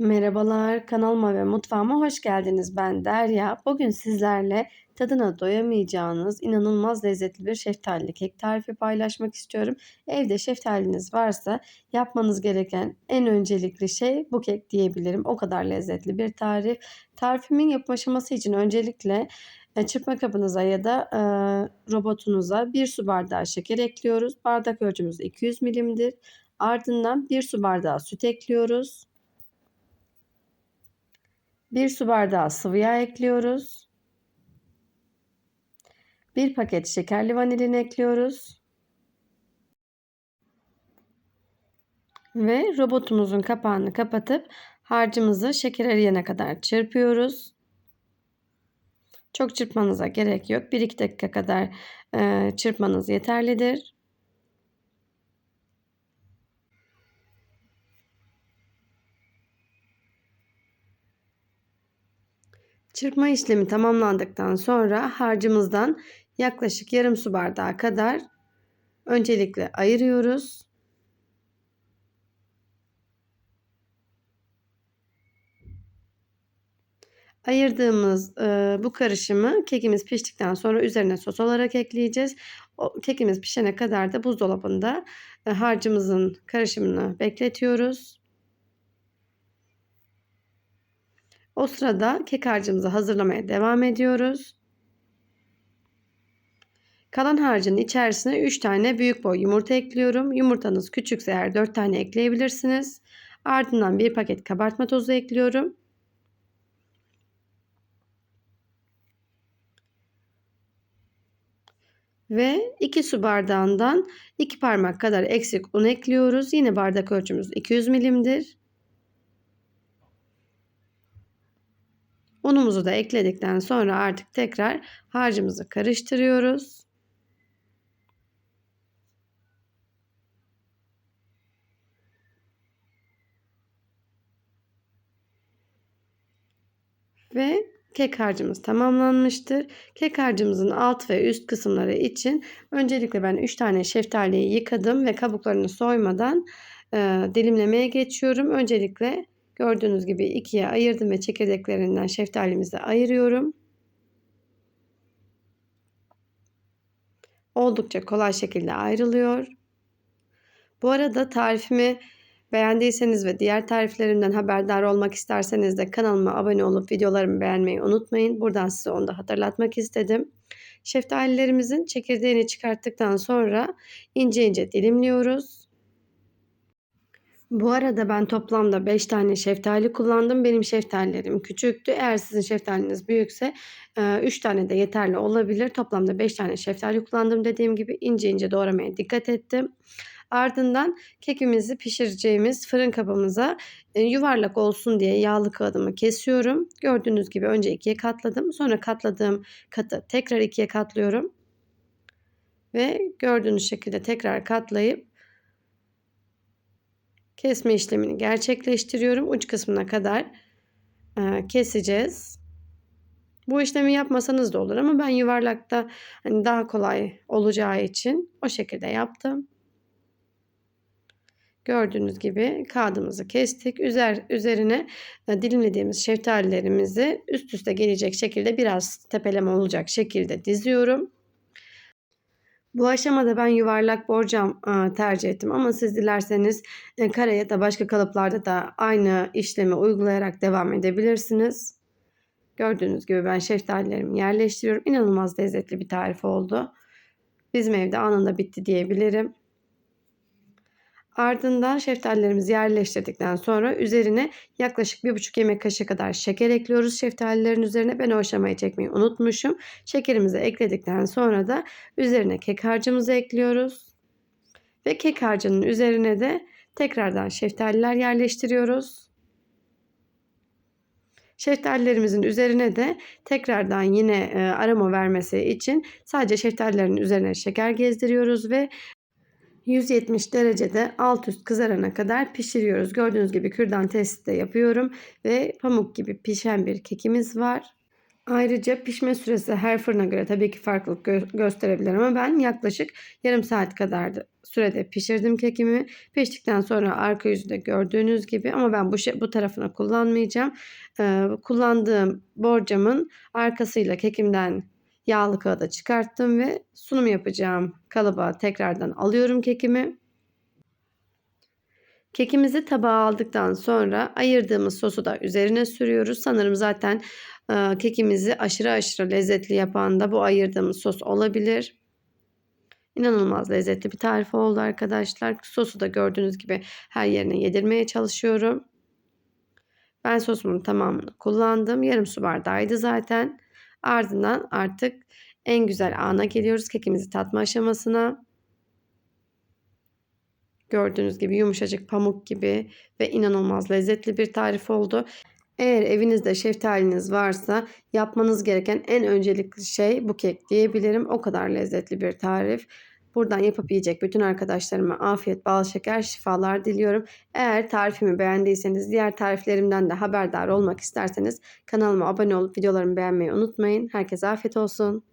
Merhabalar, kanalıma ve mutfağıma hoş geldiniz. Ben Derya. Bugün sizlerle tadına doyamayacağınız inanılmaz lezzetli bir şeftalili kek tarifi paylaşmak istiyorum. Evde şeftaliniz varsa yapmanız gereken en öncelikli şey bu kek diyebilirim. O kadar lezzetli bir tarif. Tarifimin yapım aşaması için öncelikle e, çırpma kabınıza ya da e, robotunuza 1 su bardağı şeker ekliyoruz. Bardak ölçümüz 200 milimdir. Ardından 1 su bardağı süt ekliyoruz. 1 su bardağı sıvı yağ ekliyoruz. 1 paket şekerli vanilin ekliyoruz. Ve robotumuzun kapağını kapatıp harcımızı şeker eriyene kadar çırpıyoruz. Çok çırpmanıza gerek yok. 1-2 dakika kadar çırpmanız yeterlidir. Çırpma işlemi tamamlandıktan sonra harcımızdan yaklaşık yarım su bardağı kadar öncelikle ayırıyoruz. Ayırdığımız e, bu karışımı kekimiz piştikten sonra üzerine sos olarak ekleyeceğiz. O, kekimiz pişene kadar da buzdolabında e, harcımızın karışımını bekletiyoruz. O sırada kek harcımızı hazırlamaya devam ediyoruz. Kalan harcın içerisine 3 tane büyük boy yumurta ekliyorum. Yumurtanız küçükse eğer 4 tane ekleyebilirsiniz. Ardından bir paket kabartma tozu ekliyorum. Ve 2 su bardağından 2 parmak kadar eksik un ekliyoruz. Yine bardak ölçümüz 200 milimdir. Unumuzu da ekledikten sonra artık tekrar harcımızı karıştırıyoruz. Ve kek harcımız tamamlanmıştır. Kek harcımızın alt ve üst kısımları için öncelikle ben 3 tane şeftaliyi yıkadım ve kabuklarını soymadan dilimlemeye geçiyorum. Öncelikle Gördüğünüz gibi ikiye ayırdım ve çekirdeklerinden şeftalimizi ayırıyorum. Oldukça kolay şekilde ayrılıyor. Bu arada tarifimi beğendiyseniz ve diğer tariflerimden haberdar olmak isterseniz de kanalıma abone olup videolarımı beğenmeyi unutmayın. Buradan size onu da hatırlatmak istedim. Şeftalilerimizin çekirdeğini çıkarttıktan sonra ince ince dilimliyoruz. Bu arada ben toplamda 5 tane şeftali kullandım. Benim şeftalilerim küçüktü. Eğer sizin şeftaliniz büyükse 3 e, tane de yeterli olabilir. Toplamda 5 tane şeftali kullandım. Dediğim gibi ince ince doğramaya dikkat ettim. Ardından kekimizi pişireceğimiz fırın kabımıza e, yuvarlak olsun diye yağlı kağıdımı kesiyorum. Gördüğünüz gibi önce ikiye katladım. Sonra katladığım katı tekrar ikiye katlıyorum. Ve gördüğünüz şekilde tekrar katlayıp kesme işlemini gerçekleştiriyorum. Uç kısmına kadar e, keseceğiz. Bu işlemi yapmasanız da olur ama ben yuvarlakta hani daha kolay olacağı için o şekilde yaptım. Gördüğünüz gibi kağıdımızı kestik. Üzer, üzerine e, dilimlediğimiz şeftalilerimizi üst üste gelecek şekilde biraz tepeleme olacak şekilde diziyorum. Bu aşamada ben yuvarlak borcam tercih ettim ama siz dilerseniz e, kare ya da başka kalıplarda da aynı işlemi uygulayarak devam edebilirsiniz. Gördüğünüz gibi ben şeftalilerimi yerleştiriyorum. İnanılmaz lezzetli bir tarif oldu. Bizim evde anında bitti diyebilirim. Ardından şeftalilerimizi yerleştirdikten sonra üzerine yaklaşık 1,5 yemek kaşığı kadar şeker ekliyoruz şeftalilerin üzerine. Ben o aşamayı çekmeyi unutmuşum. Şekerimizi ekledikten sonra da üzerine kek harcımızı ekliyoruz. Ve kek harcının üzerine de tekrardan şeftaliler yerleştiriyoruz. Şeftalilerimizin üzerine de tekrardan yine e, aroma vermesi için sadece şeftalilerin üzerine şeker gezdiriyoruz ve 170 derecede alt üst kızarana kadar pişiriyoruz. Gördüğünüz gibi kürdan testi de yapıyorum ve pamuk gibi pişen bir kekimiz var. Ayrıca pişme süresi her fırına göre tabii ki farklılık gö- gösterebilir ama ben yaklaşık yarım saat kadar da sürede pişirdim kekimi. Piştikten sonra arka yüzü de gördüğünüz gibi ama ben bu şey, bu tarafını kullanmayacağım. Ee, kullandığım borcamın arkasıyla kekimden yağlı kağıda çıkarttım ve sunum yapacağım kalıba tekrardan alıyorum kekimi. Kekimizi tabağa aldıktan sonra ayırdığımız sosu da üzerine sürüyoruz. Sanırım zaten e, kekimizi aşırı aşırı lezzetli yapan da bu ayırdığımız sos olabilir. İnanılmaz lezzetli bir tarif oldu arkadaşlar. Sosu da gördüğünüz gibi her yerine yedirmeye çalışıyorum. Ben sosumun tamamını kullandım. Yarım su bardağıydı zaten. Ardından artık en güzel ana geliyoruz. Kekimizi tatma aşamasına. Gördüğünüz gibi yumuşacık pamuk gibi ve inanılmaz lezzetli bir tarif oldu. Eğer evinizde şeftaliniz varsa yapmanız gereken en öncelikli şey bu kek diyebilirim. O kadar lezzetli bir tarif. Buradan yapıp yiyecek bütün arkadaşlarıma afiyet, bal şeker, şifalar diliyorum. Eğer tarifimi beğendiyseniz diğer tariflerimden de haberdar olmak isterseniz kanalıma abone olup videolarımı beğenmeyi unutmayın. Herkese afiyet olsun.